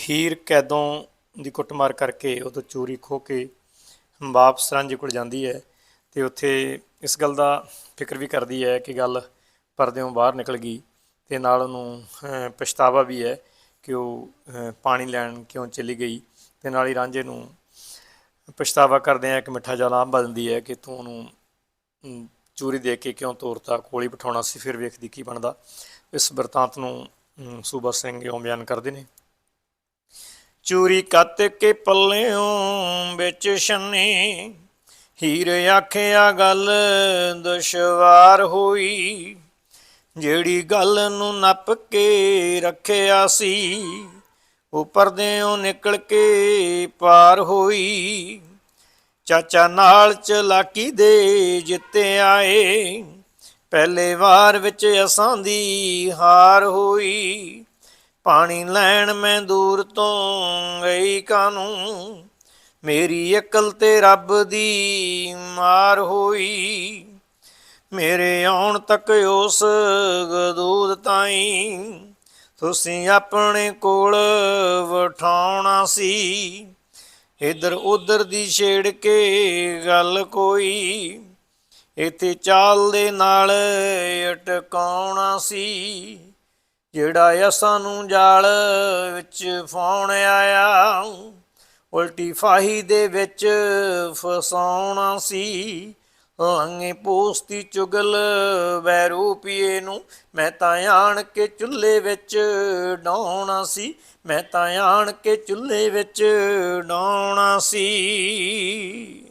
ਹੀਰ ਕੈਦੋਂ ਦੀ ਕੁੱਟਮਾਰ ਕਰਕੇ ਉਹ ਤੋਂ ਚੋਰੀ ਖੋ ਕੇ ਵਾਪਸ ਰਾਂਝੇ ਕੋਲ ਜਾਂਦੀ ਹੈ ਤੇ ਉੱਥੇ ਇਸ ਗੱਲ ਦਾ ਫਿਕਰ ਵੀ ਕਰਦੀ ਹੈ ਕਿ ਗੱਲ ਪਰਦਿਓਂ ਬਾਹਰ ਨਿਕਲ ਗਈ ਤੇ ਨਾਲ ਉਹਨੂੰ ਪਛਤਾਵਾ ਵੀ ਹੈ ਕਿ ਉਹ ਪਾਣੀ ਲੈਣ ਕਿਉਂ ਚਲੀ ਗਈ ਤੇ ਨਾਲ ਹੀ ਰਾਂਝੇ ਨੂੰ ਪਛਤਾਵਾ ਕਰਦੇ ਆ ਇੱਕ ਮਿੱਠਾ ਜਿਹਾ ਲਾਭ ਹੈ ਕਿ ਤੂੰ ਉਹਨੂੰ ਚੂਰੀ ਦੇ ਕੇ ਕਿਉਂ ਤੋਰਤਾ, ਕੋਲੀ ਬਿਠਾਉਣਾ ਸੀ, ਫਿਰ ਵੇਖਦੀ ਕੀ ਬਣਦਾ। ਇਸ ਵਰਤਾਂਤ ਨੂੰ ਸੂਬਾ ਸਿੰਘ ਇਉਂ ਬਿਆਨ ਕਰਦੇ ਨੇ। ਚੂਰੀ ਕੱਤ ਕੇ ਪੱਲਿਓਂ ਵਿੱਚ ਛੰਨੀ। ਹੀਰ ਆਖਿਆ, ਗੱਲ ਦੁਸ਼ਵਾਰ ਹੋਈ, ਜਿਹੜੀ ਗੱਲ ਨੂੰ ਨੱਪ ਕੇ ਰੱਖਿਆ ਸੀ ਉਹ ਪਰਦਿਓਂ ਨਿਕਲ ਕੇ ਪਾਰ ਹੋਈ। ਚਾਚਾ ਨਾਲ ਚਲਾਕੀ ਦੇ ਜਿੱਤੇ ਆਏ, ਪਹਿਲੇ ਵਾਰ ਵਿੱਚ ਅਸਾਂ ਦੀ ਹਾਰ ਹੋਈ। ਪਾਣੀ ਲੈਣ ਮੈਂ ਦੂਰ ਤੋਂ ਗਈ ਕਾਨੂੰ ਮੇਰੀ ਅਕਲ ਤੇ ਰੱਬ ਦੀ ਮਾਰ ਹੋਈ। ਮੇਰੇ ਆਉਣ ਤੱਕ ਉਸ ਗਦੂਦ ਤਾਈ ਤੁਸੀਂ ਆਪਣੇ ਕੋਲ ਵਠਾਉਣਾ ਸੀ। ਇਧਰ ਉਧਰ ਦੀ ਛੇੜ ਕੇ ਗੱਲ ਕੋਈ। ਇੱਥੇ ਚਾਲ ਦੇ ਨਾਲ ਅਟਕਾਉਣਾ ਸੀ। ਜਿਹੜਾ ਅਸਾਂ ਨੂੰ ਜਾਲ ਵਿੱਚ ਫਾਉਣ ਆਇਆ, ਉਲਟੀ ਫਾਹੀ ਦੇ ਵਿੱਚ ਫਸਾਉਣਾ ਸੀ। ਲੰਗੇ ਪੋਸਤੀ ਚੁਗਲ ਵੈਰੂਪੀਏ ਨੂੰ, ਮੈਂ ਤਾਂ ਆਣ ਕੇ ਚੁੱਲ੍ਹੇ ਵਿੱਚ ਡਾਉਣਾ ਸੀ। ਮੈਂ ਤਾਂ ਆਣ ਕੇ ਚੁੱਲ੍ਹੇ ਵਿੱਚ ਡਾਉਣਾ ਸੀ।